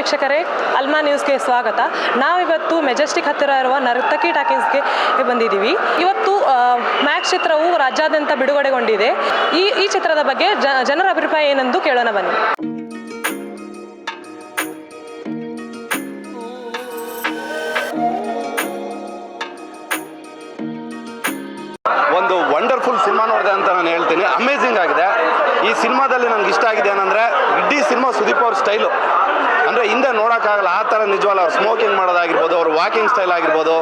ವೀಕ್ಷಕರೇ, ಅಲ್ಮಾ ನ್ಯೂಸ್ಗೆ ಸ್ವಾಗತ. ನಾವಿವತ್ತು ಮೆಜೆಸ್ಟಿಕ್ ಹತ್ತಿರ ಇರುವ ನರ್ತಕಿ ಟಾಕೀಸ್ಗೆ ಬಂದಿದ್ದೀವಿ. ಇವತ್ತು ಮ್ಯಾಕ್ಸ್ ಚಿತ್ರವು ರಾಜ್ಯಾದ್ಯಂತ ಬಿಡುಗಡೆಗೊಂಡಿದೆ. ಈ ಈ ಚಿತ್ರದ ಬಗ್ಗೆ ಜನರ ಅಭಿಪ್ರಾಯ ಏನೆಂದು ಕೇಳೋಣ ಬನ್ನಿ. ಒಂದು ವಂಡರ್ಫುಲ್ ಸಿನಿಮಾ ನೋಡಿದೆ ಅಂತ ನಾನು ಹೇಳ್ತೀನಿ. ಅಮೇಝಿಂಗ್ ಆಗಿದೆ. ಈ ಸಿನಿಮಾದಲ್ಲಿ ನನಗೆ ಇಷ್ಟ ಆಗಿದೆ ಏನಂದರೆ ಇಡೀ ಸಿನಿಮಾ ಸುದೀಪ್ ಅವ್ರ ಸ್ಟೈಲು. ಅಂದರೆ ಹಿಂದೆ ನೋಡೋಕ್ಕಾಗಲ್ಲ, ಆ ಥರ ನಿಜವಲ್ಲ, ಅವ್ರು ಸ್ಮೋಕಿಂಗ್ ಮಾಡೋದಾಗಿರ್ಬೋದು, ಅವ್ರ ವಾಕಿಂಗ್ ಸ್ಟೈಲ್ ಆಗಿರ್ಬೋದು,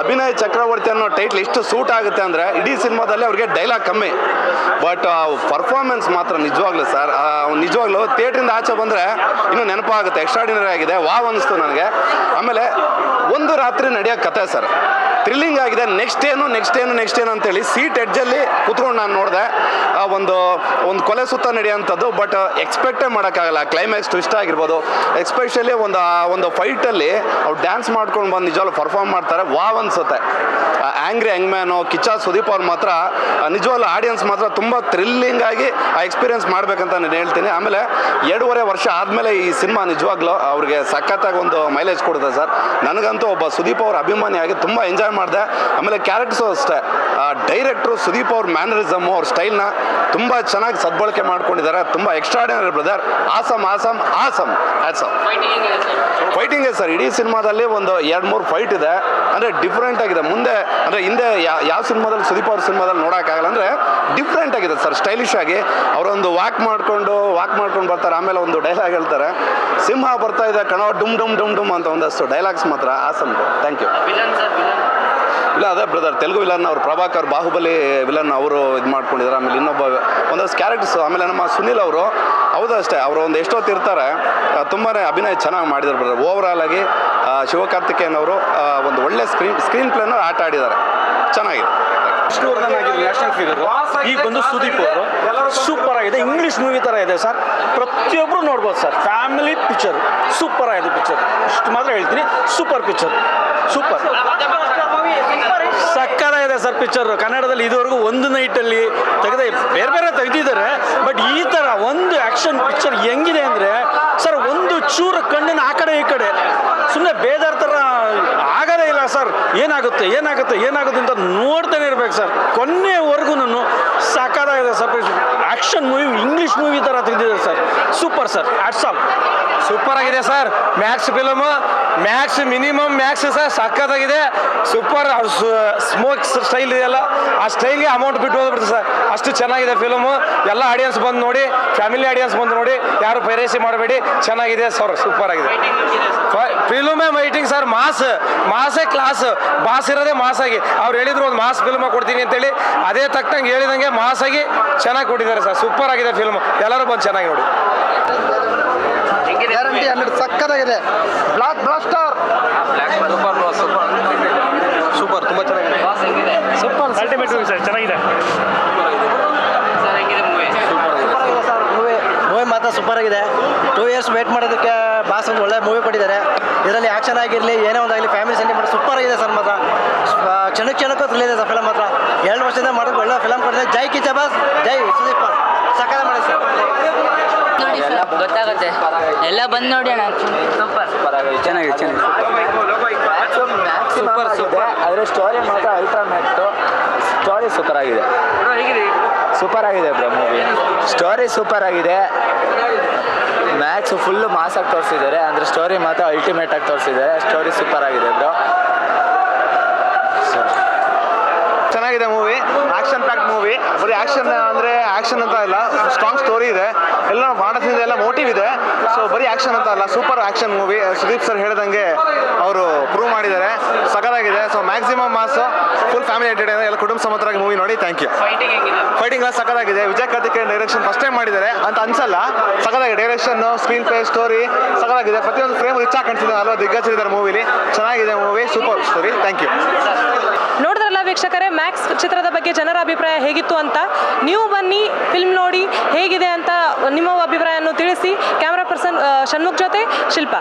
ಅಭಿನಯ್ ಚಕ್ರವರ್ತಿ ಅನ್ನೋ ಟೈಟ್ಲ್ ಎಷ್ಟು ಸೂಟ್ ಆಗುತ್ತೆ ಅಂದರೆ ಇಡೀ ಸಿನಿಮಾದಲ್ಲಿ ಅವ್ರಿಗೆ ಡೈಲಾಗ್ ಕಮ್ಮಿ. ಬಟ್ ಪರ್ಫಾರ್ಮೆನ್ಸ್ ಮಾತ್ರ ನಿಜವಾಗ್ಲೂ ಸರ್ ನಿಜವಾಗ್ಲೂ ಥಿಯೇಟ್ರಿಂದ ಆಚೆ ಬಂದರೆ ಇನ್ನೂ ನೆನಪಾಗುತ್ತೆ ಎಕ್ಸ್ಟ್ರಾಡಿನರಿ ಆಗಿದೆ, ವಾವ್ ಅನಿಸ್ತು ನನಗೆ. ಆಮೇಲೆ ಒಂದು ರಾತ್ರಿ ನಡೆಯೋ ಕತೆ ಸರ್ ಥ್ರಿಲ್ಲಿಂಗ್ ಆಗಿದೆ. ನೆಕ್ಸ್ಟ್ ಏನು ನೆಕ್ಸ್ಟ್ ಏನು ನೆಕ್ಸ್ಟ್ ಏನು ಅಂತೇಳಿ ಸೀಟ್ ಎಡ್ಜಲ್ಲಿ ಕುತ್ಕೊಂಡು ನಾನು ನೋಡಿದೆ. ಒಂದು ಒಂದು ಕೊಲೆ ಸುತ್ತ ನಡೆಯುವಂಥದ್ದು ಬಟ್ ಎಕ್ಸ್ಪೆಕ್ಟೇ ಮಾಡೋಕ್ಕಾಗಲ್ಲ. ಕ್ಲೈಮ್ಯಾಕ್ಸ್ ಟ್ವಿಸ್ಟ್ ಆಗಿರ್ಬೋದು. ಎಕ್ಸ್ಪೆಷಲಿ ಒಂದು ಒಂದು ಫೈಟಲ್ಲಿ ಅವ್ರು ಡ್ಯಾನ್ಸ್ ಮಾಡ್ಕೊಂಡು ಬಂದು ನಿಜವಾಗ್ಲೂ ಪರ್ಫಾರ್ಮ್ ಮಾಡ್ತಾರೆ. ವಾವ್ ಅನ್ಸುತ್ತೆ. ಆ್ಯಂಗ್ರಿ ಮ್ಯಾನು ಕಿಚ್ಚ ಸುದೀಪ್ ಅವ್ರು ಮಾತ್ರ ನಿಜವಾಗ್ಲೂ ಆಡಿಯನ್ಸ್ ಮಾತ್ರ ತುಂಬ ಥ್ರಿಲ್ಲಿಂಗ್ ಆಗಿ ಆ ಎಕ್ಸ್ಪೀರಿಯೆನ್ಸ್ ಮಾಡಬೇಕಂತ ನಾನು ಹೇಳ್ತೀನಿ. ಆಮೇಲೆ ಎರಡೂವರೆ ವರ್ಷ ಆದಮೇಲೆ ಈ ಸಿನಿಮಾ ನಿಜವಾಗ್ಲೂ ಅವ್ರಿಗೆ ಸಖತ್ತಾಗಿ ಒಂದು ಮೈಲೇಜ್ ಕೊಡುತ್ತೆ ಸರ್. ನನಗಂತೂ ಒಬ್ಬ ಸುದೀಪ್ ಅವ್ರ ಅಭಿಮಾನಿಯಾಗಿ ತುಂಬ ಎಂಜಾಯ್ ಮಾಡಿದೆ. ಆಮೇಲೆ ಕ್ಯಾರೆಕ್ಟರ್ಸು ಅಷ್ಟೇ. ಆ ಡೈರೆಕ್ಟ್ರು ಸುದೀಪ್ ಅವ್ರ ಮ್ಯಾನರಿಸಮು ಅವ್ರ ಸ್ಟೈಲ್ನ ತುಂಬ ಚೆನ್ನಾಗಿ ಸದ್ಬಳಕೆ ಮಾಡ್ಕೊಂಡಿದ್ದಾರೆ. ತುಂಬ extraordinary brother awesome awesome awesome awesome fighting sir ಇಡೀ ಸಿನಿಮಾದಲ್ಲಿ ಒಂದು ಎರಡು ಮೂರು ಫೈಟ್ ಇದೆ. ಅಂದರೆ ಡಿಫ್ರೆಂಟ್ ಆಗಿದೆ. ಮುಂದೆ ಅಂದರೆ ಹಿಂದೆ ಯಾವ ಸಿನಿಮಾದಲ್ಲಿ ಸುದೀಪ್ ಅವ್ರ ಸಿನಿಮಾದಲ್ಲಿ ನೋಡೋಕ್ಕಾಗಲ್ಲ ಅಂದರೆ ಡಿಫ್ರೆಂಟ್ ಆಗಿದೆ ಸರ್ ಸ್ಟೈಲಿಶ್ ಆಗಿ ಅವರೊಂದು ವಾಕ್ ಮಾಡಿಕೊಂಡು ವಾಕ್ ಮಾಡ್ಕೊಂಡು ಬರ್ತಾರೆ. ಆಮೇಲೆ ಒಂದು ಡೈಲಾಗ್ ಹೇಳ್ತಾರೆ. ಸಿಂಹ ಬರ್ತಾ ಇದೆ ಕಣೋ ಡುಮ್ ಡುಮ್ ಡುಮ್ ಡುಮ್ ಅಂತ ಒಂದಷ್ಟು ಡೈಲಾಗ್ಸ್ ಮಾತ್ರ. ಆಸಮ್ ಥ್ಯಾಂಕ್ ಯು ಇಲ್ಲ, ಅದೇ ಬ್ರದರ್ ತೆಲುಗು ವಿಲನ್ ಅವರು, ಪ್ರಭಾಕರ್ ಬಾಹುಬಲಿ ವಿಲನ್ ಅವರು ಇದು ಮಾಡ್ಕೊಂಡಿದ್ದಾರೆ ಆಮೇಲೆ ಇನ್ನೊಬ್ಬ ಒಂದಷ್ಟು ಕ್ಯಾರೆಕ್ಟರ್ಸ್ ಆಮೇಲೆ ನಮ್ಮ ಸುನಿಲ್ ಅವರು, ಹೌದು ಅಷ್ಟೇ, ಅವರು ಒಂದು ಎಷ್ಟೊತ್ತು ಇರ್ತಾರೆ ತುಂಬಾ ಅಭಿನಯ ಚೆನ್ನಾಗಿ ಮಾಡಿದ್ದಾರೆ ಬ್ರದರ್ ಓವರಾಲ್ ಆಗಿ ಶಿವಕಾರ್ತಿಕೇಯನ್ ಅವರು ಒಂದು ಒಳ್ಳೆ ಸ್ಕ್ರೀನ್ ಸ್ಕ್ರೀನ್ ಪ್ಲೇನ ಆಟ ಆಡಿದ್ದಾರೆ ಚೆನ್ನಾಗಿದೆ. ವಿಷ್ಣುವರ್ಧನ್ ಆಗಿದ್ರು ನ್ಯಾಷನಲ್ ಫಿಗರ್ ಈಗ ಬಂದು ಸುದೀಪ್ ಅವರು. ಸೂಪರ್ ಆಗಿದೆ. ಇಂಗ್ಲೀಷ್ ಮೂವಿ ಥರ ಇದೆ ಸರ್. ಪ್ರತಿಯೊಬ್ಬರು ನೋಡ್ಬೋದು ಸರ್. ಫ್ಯಾಮಿಲಿ ಪಿಕ್ಚರ್ ಸೂಪರ್ ಆಗಿದೆ ಪಿಕ್ಚರ್ ಇಷ್ಟು ಮಾತ್ರ ಹೇಳ್ತೀನಿ. ಸೂಪರ್ ಪಿಕ್ಚರ್ ಸೂಪರ್ ಸಕ್ಕತ್ತಾಗಿದೆ ಸರ್ ಪಿಕ್ಚರ್ ಕನ್ನಡದಲ್ಲಿ ಇದುವರೆಗೂ ಒಂದು ನೈಟಲ್ಲಿ ತೆಗೆದ ಬೇರೆ ಬೇರೆ ತೆಗೆದಿದ್ದಾರೆ. ಬಟ್ ಈ ಥರ ಒಂದು ಆ್ಯಕ್ಷನ್ ಪಿಕ್ಚರ್ ಹೆಂಗಿದೆ ಅಂದರೆ, ಸರ್, ಒಂದು ಚೂರು ಕಣ್ಣಿನ ಆ ಕಡೆ ಈ ಕಡೆ ಸುಮ್ಮನೆ ಬೇಜಾರ್ ಥರ ಆಗದೇ ಇಲ್ಲ ಸರ್, ಏನಾಗುತ್ತೆ ಏನಾಗುತ್ತೆ ಏನಾಗುತ್ತೆ ಅಂತ ನೋಡ್ತಾನೆ ಇರ್ಬೇಕು ಸರ್. ಕೊನೆವರೆಗೂ ನಾನು ಸಾಕಾಗಿದೆ sir. Action movie English movie ಥರ ತೆಗೆದಿದ್ದಾರೆ sir. Super sir awesome super ಆಗಿದೆ sir max film max minimum max sir ಸಕ್ಕತ್ತಾಗಿದೆ ಸೂಪರ್ ಸ್ಮೋಕ್ ಸ್ಟೈಲ್ ಇದೆಯಲ್ಲ, ಆ ಸ್ಟೈಲ್ಗೆ ಅಮೌಂಟ್ ಬಿಟ್ಟು ಹೋಗ್ಬಿಡ್ತು ಸರ್ ಅಷ್ಟು ಚೆನ್ನಾಗಿದೆ ಫಿಲಮು ಎಲ್ಲ ಆಡಿಯನ್ಸ್ ಬಂದು ನೋಡಿ ಫ್ಯಾಮಿಲಿ ಆಡಿಯನ್ಸ್ ಬಂದು ನೋಡಿ, ಯಾರು ಪೈರೇಸಿ ಮಾಡಬೇಡಿ. ಚೆನ್ನಾಗಿದೆ ಸರ್ ಸೂಪರ್ ಆಗಿದೆ. ಫಿಲ್ಮೇ ಮೈಟಿಂಗ್ ಸರ್ ಮಾಸ್ ಮಾಸೇ ಕ್ಲಾಸ್ ಮಾಸ್ ಇರೋದೇ ಮಾಸ್ ಆಗಿ. ಅವ್ರು ಹೇಳಿದ್ರು ಒಂದು ಮಾಸ್ ಫಿಲ್ಮ್ ಕೊಡ್ತೀನಿ ಅಂತೇಳಿ. ಅದೇ ತಕ್ಕಂಗೆ ಹೇಳಿದಂಗೆ ಮಾಸ್ ಆಗಿ ಚೆನ್ನಾಗಿ ಕೊಟ್ಟಿದ್ದಾರೆ ಸರ್ ಸೂಪರ್ ಆಗಿದೆ ಫಿಲ್ಮ್ ಎಲ್ಲರೂ ಬಂದು ಚೆನ್ನಾಗಿ ನೋಡಿ. ಗ್ಯಾರಂಟಿ ಹಂಡ್ರೆಡ್ ಸಕ್ಕತ್ತಾಗಿದೆ. ಬ್ಲಾಕ್ ಬ್ಲಾಸ್ಟರ್ ಸೂಪರ್ ತುಂಬ ಚೆನ್ನಾಗಿದೆ. ಸೂಪರ್ ಅಲ್ಟಿಮೇಟ್ ಸರ್ ಚೆನ್ನಾಗಿದೆ. ಮೂವಿ ಮೂವಿ ಮಾತ್ರ ಸೂಪರ್ ಆಗಿದೆ. ಟೂ ಇಯರ್ಸ್ ವೇಟ್ ಮಾಡೋದಕ್ಕೆ ಬಾಸ್ ಒಂದು ಒಳ್ಳೆ ಮೂವಿ ಕೊಟ್ಟಿದ್ದಾರೆ. ಇದರಲ್ಲಿ ಆ್ಯಕ್ಷನ್ ಆಗಿರಲಿ ಏನೇ ಒಂದಾಗಲಿ ಫ್ಯಾಮಿಲಿ ಸೆಂಟಿಮೆಂಟ್ ಸೂಪರ್ ಆಗಿದೆ ಸರ್ ಮಾತ್ರ. ಕ್ಷಣ ಕ್ಷಣಕ್ಕೂ ತಿಳಿದಿದೆ ಇದೆ ಸರ್ ಫಿಲಮ್ ಮಾತ್ರ. ಎರಡು ವರ್ಷದಿಂದ ಮಾಡೋದು ಒಳ್ಳೆ ಫಿಲಮ್ ಕೊಟ್ಟಿದ್ದಾರೆ. ಜೈ ಕಿಚ್ಚ ಬಾಸ್ ಜೈ ಸುದೀಪ್ ಸಕಾಲ ಮಾಡಿ ಸರ್ ನೋಡಿ ಸರ್. ಗೊತ್ತಾಗುತ್ತೆ. ಎಲ್ಲ ಬಂದು ನೋಡಿ ಅಣ್ಣ. ಸೂಪರ್. ಚೆನ್ನಾಗಿದೆ ಸೂಪರ್. ಸೂಪರ್ ಅದರ ಸ್ಟೋರಿ ಮಾತ್ರ ಅಲ್ಟ್ರಾಮೆಟ್ಟು ಸ್ಟೋರಿ ಸೂಪರ್ ಆಗಿದೆ. ಸೂಪರ್ ಆಗಿದೆ ಬ್ರೋ ಮೂವಿ ಸ್ಟೋರಿ ಸೂಪರ್ ಆಗಿದೆ. ಮ್ಯಾಕ್ಸ್ ಫುಲ್ಲು ಮಾಸಾಗಿ ತೋರಿಸಿದ್ದಾರೆ. ಅಂದರೆ ಸ್ಟೋರಿ ಮಾತ್ರ ಅಲ್ಟಿಮೇಟ್ ಆಗಿ ತೋರಿಸಿದ್ದಾರೆ. ಸ್ಟೋರಿ ಸೂಪರ್ ಆಗಿದೆ ಬ್ರೋ. ಚೆನ್ನಾಗಿದೆ ಮೂವಿ ಆಕ್ಷನ್ ಪ್ಯಾಕ್ಟ್ ಮೂವಿ ಬರೀ ಆಕ್ಷನ್ ಅಂದರೆ ಆಕ್ಷನ್ ಅಂತ ಇಲ್ಲ. ಸ್ಟ್ರಾಂಗ್ ಸ್ಟೋರಿ ಇದೆ. ಎಲ್ಲ ಮಾಡೋದ್ರಿಂದ ಎಲ್ಲ ಮೋಟಿವ್ ಇದೆ. ಸೊ ಬರೀ ಆಕ್ಷನ್ ಅಂತ ಅಲ್ಲ super action movie Sudeep sir ಹೇಳಿದಂಗೆ ಅವರು ಪ್ರೂವ್ ಮಾಡಿದ್ದಾರೆ. ಸಕಲಾಗಿದೆ so maximum mass full family entertain ಎಲ್ಲ ಕುಟುಂಬ ಸಮತರಾಗಿ ಮೂವಿ ನೋಡಿ ಥ್ಯಾಂಕ್ ಯು ಫೈಟಿಂಗ್ ಎಲ್ಲ ಸಕಲಾಗಿದೆ Vijay Karthik direction first time ಮಾಡಿದ್ದಾರೆ. ಅಂತ ಅನ್ಸಲ್ಲ ಸಕಲಾಗಿದೆ ಡೈರೆಕ್ಷನ್ ಸ್ಕ್ರೀನ್ ಪ್ಲೇ ಸ್ಟೋರಿ ಸಕಲಾಗಿದೆ ಪ್ರತಿಯೊಂದು ಫ್ರೇಮ್ ರಿಚ್ ಕಾಣಿಸಿದೆ ಅಲ್ವಾ ದಿಗ್ಗಜರಿದ್ದಾರೆ ಮೂವಿಲಿ ಚೆನ್ನಾಗಿದೆ movie super story thank you ನೋಡಿದ್ರಲ್ಲ ವೀಕ್ಷಕರೇ ಮ್ಯಾಕ್ಸ್ ಚಿತ್ರದ ಬಗ್ಗೆ ಜನರ ಅಭಿಪ್ರಾಯ ಹೇಗಿತ್ತು ಅಂತ? ನೀವು ಬನ್ನಿ ಫಿಲ್ಮ್ ನೋಡಿ, ಹೇಗಿದೆ ಅಂತ ನಿಮ್ಮ ಅಭಿಪ್ರಾಯವನ್ನು ತಿಳಿಸಿ. ಕ್ಯಾಮ್ರಾ ಪರ್ಸನ್ ಷಣ್ಮುಖ್ ಜೊತೆ, ಶಿಲ್ಪ.